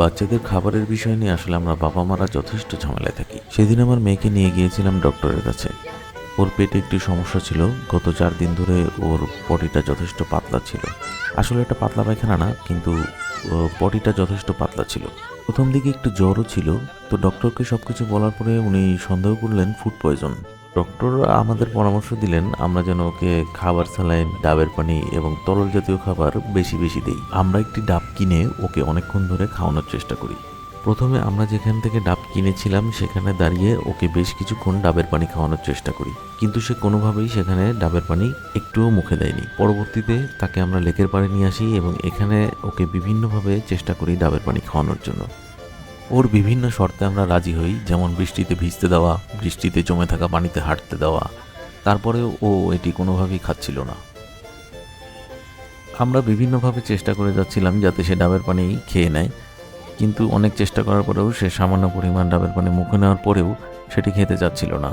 বাচ্চাদের খাবারের বিষয় নিয়ে আসলে আমরা বাবা মারা যথেষ্ট ঝামেলায় থাকি। সেদিন আমার মেয়েকে নিয়ে গিয়েছিলাম ডক্টরের কাছে। ওর পেটে একটি সমস্যা ছিল। গত চার দিন ধরে ওর পটিটা যথেষ্ট পাতলা ছিল। আসলে এটা পাতলা পায়খানা না, কিন্তু পটিটা যথেষ্ট পাতলা ছিল। প্রথম দিকে একটু জ্বরও ছিল। তো ডক্টরকে সব কিছু বলার পরে উনি সন্দেহ করলেন, ফুড পয়জন। ডক্টর আমাদের পরামর্শ দিলেন, আমরা যেন ওকে খাবার স্যালাইন, ডাবের পানি এবং তরল জাতীয় খাবার বেশি বেশি দেই। আমরা একটি ডাব কিনে ওকে অনেকক্ষণ ধরে খাওয়ানোর চেষ্টা করি। প্রথমে আমরা যেখান থেকে ডাব কিনেছিলাম, সেখানে দাঁড়িয়ে ওকে বেশ কিছুক্ষণ ডাবের পানি খাওয়ানোর চেষ্টা করি। কিন্তু সে কোনোভাবেই সেখানে ডাবের পানি একটুও মুখে দেয়নি। পরবর্তীতে তাকে আমরা লেকের পাড়ে নিয়ে আসি এবং এখানে ওকে বিভিন্নভাবে চেষ্টা করি ডাবের পানি খাওয়ানোর জন্য। ওর বিভিন্ন শর্তে আমরা রাজি হই, যেমন বৃষ্টিতে ভিজতে দেওয়া, বৃষ্টিতে জমে থাকা পানিতে হাঁটতে দেওয়া। তারপরেও ও এটি কোনোভাবেই খাচ্ছিল না। আমরা বিভিন্নভাবে চেষ্টা করে যাচ্ছিলাম যাতে সে ডাবের পানি খেয়ে নেয়, কিন্তু অনেক চেষ্টা করার পরেও সে সামান্য পরিমাণ ডাবের পানি মুখে নেওয়ার পরেও সেটি খেতে চাচ্ছিল না।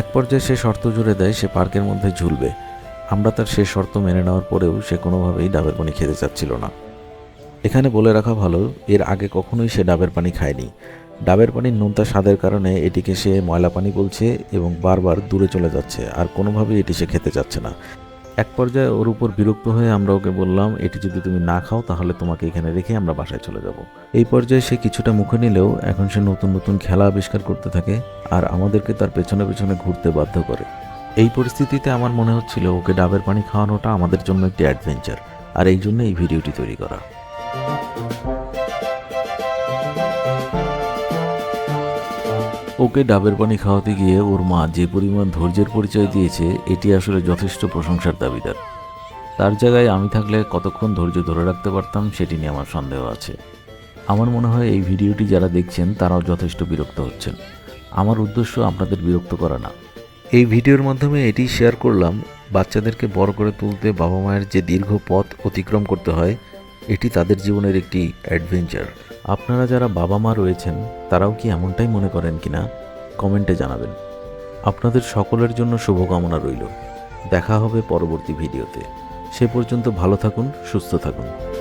এক পর্যায়ে সে শর্ত জুড়ে দেয়, সে পার্কের মধ্যে ঝুলবে। আমরা তার সে শর্ত মেনে নেওয়ার পরেও সে কোনোভাবেই ডাবের পানি খেতে চাচ্ছিল না। এখানে বলে রাখা ভালো, এর আগে কখনোই সে ডাবের পানি খায়নি। ডাবের পানির নোনতা স্বাদের কারণে এটিকে সে ময়লা পানি বলছে এবং বারবার দূরে চলে যাচ্ছে, আর কোনোভাবেই এটি সে খেতে চাচ্ছে না। এক পর্যায়ে ওর উপর বিরক্ত হয়ে আমরা ওকে বললাম, এটি যদি তুমি না খাও, তাহলে তোমাকে এখানে রেখে আমরা বাসায় চলে যাব। এই পর্যায়ে সে কিছুটা মুখে নিলেও এখন সে নতুন নতুন খেলা আবিষ্কার করতে থাকে আর আমাদেরকে তার পেছনে পেছনে ঘুরতে বাধ্য করে। এই পরিস্থিতিতে আমার মনে হচ্ছিল ওকে ডাবের পানি খাওয়ানোটা আমাদের জন্য একটি অ্যাডভেঞ্চার আর এই জন্য এই ভিডিওটি তৈরি করা। ওকে ডাবের পানি খাওয়াতে গিয়ে ওর মা যে পরিমাণ ধৈর্যের পরিচয় দিয়েছে, এটি আসলে যথেষ্ট প্রশংসার দাবিদার। তার জায়গায় আমি থাকলে কতক্ষণ ধৈর্য ধরে রাখতে পারতাম সেটি নিয়ে আমার সন্দেহ আছে। আমার মনে হয় এই ভিডিওটি যারা দেখছেন, তারাও যথেষ্ট বিরক্ত হচ্ছেন। আমার উদ্দেশ্য আপনাদের বিরক্ত করা না। এই ভিডিওর মাধ্যমে এটি শেয়ার করলাম, বাচ্চাদেরকে বড় করে তুলতে বাবা মায়ের যে দীর্ঘ পথ অতিক্রম করতে হয়, এটি তাদের জীবনের একটি অ্যাডভেঞ্চার। আপনারা যারা বাবা মা রয়েছেন, তারাও কি এমনটাই মনে করেন কি না কমেন্টে জানাবেন। আপনাদের সকলের জন্য শুভকামনা রইল। দেখা হবে পরবর্তী ভিডিওতে। সে পর্যন্ত ভালো থাকুন, সুস্থ থাকুন।